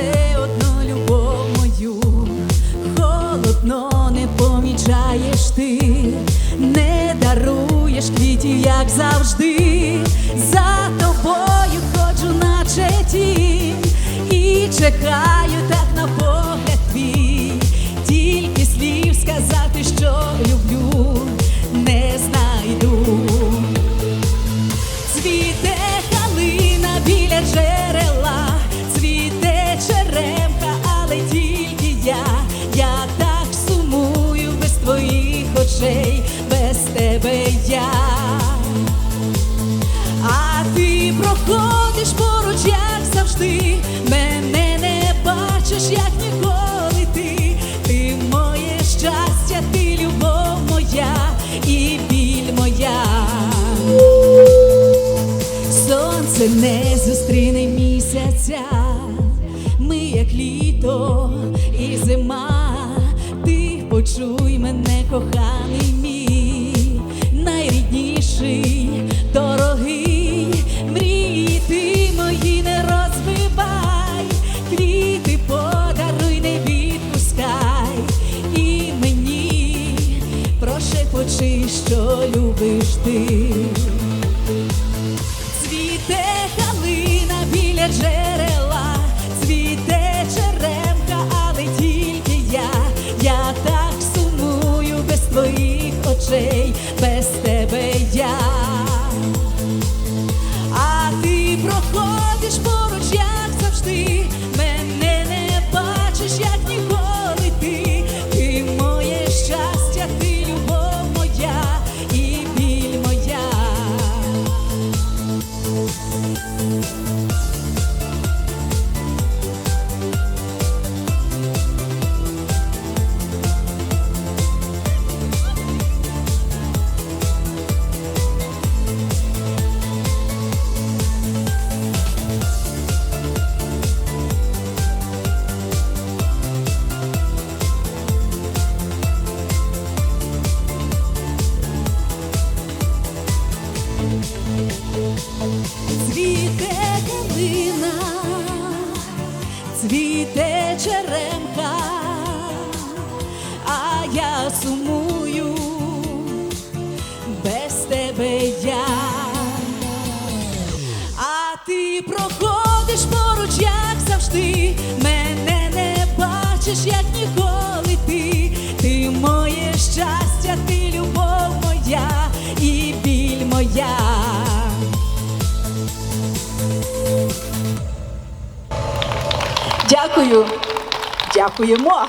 все одно любов мою, холодно не помічаєш ти, не даруєш квітів, як завжди, за тобою ходжу, наче тінь і чекаю тебе. Ти проходиш поруч, як завжди, мене не бачиш, як ніколи ти, ти моє щастя, ти любов моя і біль моя. Сонце не зустріне місяця, ми як літо і зима, що любиш ти. Цвіте калина біля джерела, цвіте черемка, але тільки я, я так сумую без твоїх очей, без тебе Дякую. Дякуємо.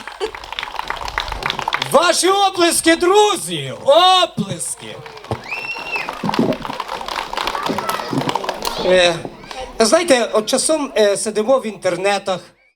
Ваші оплески, друзі! Оплески! Е, знаєте, от часом е, сидимо в інтернетах,